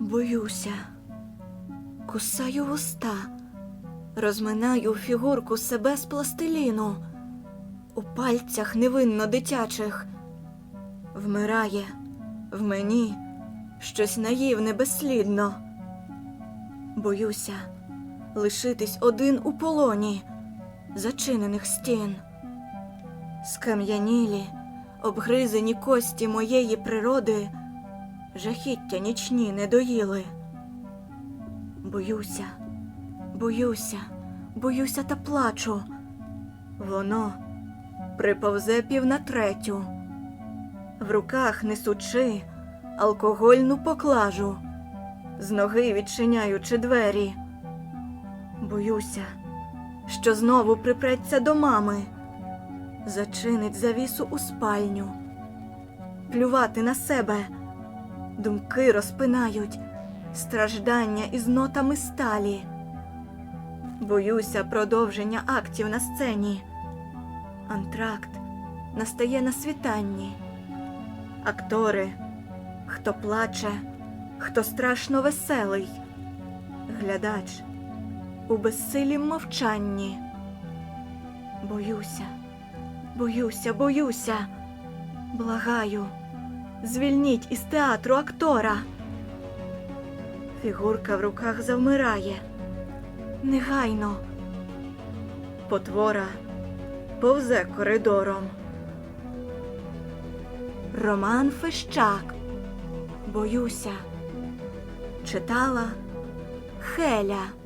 Боюся, кусаю вуста, розминаю фігурку себе з пластиліну, у пальцях невинно дитячих. Вмирає в мені щось наївне безслідно. Боюся лишитись один у полоні зачинених стін. Скам'янілі, обгризані кості моєї природи, жахіття нічні не доїли. Боюся, боюся, боюся та плачу. Воно приповзе пів на третю, в руках несучи алкогольну поклажу, з ноги відчиняючи двері. Боюся, що знову припреться до мами, зачинить завісу у спальню, плювати на себе, думки розпинають, страждання із нотами сталі. Боюся продовження актів на сцені. Антракт настає на світанні. Актори, хто плаче, хто страшно веселий, глядач у безсилім мовчанні. Боюся, боюся, боюся. Благаю, звільніть із театру актора. Фігурка в руках завмирає. Негайно. Потвора повзе коридором. Роман Фещак. Боюся. Читала Хеля.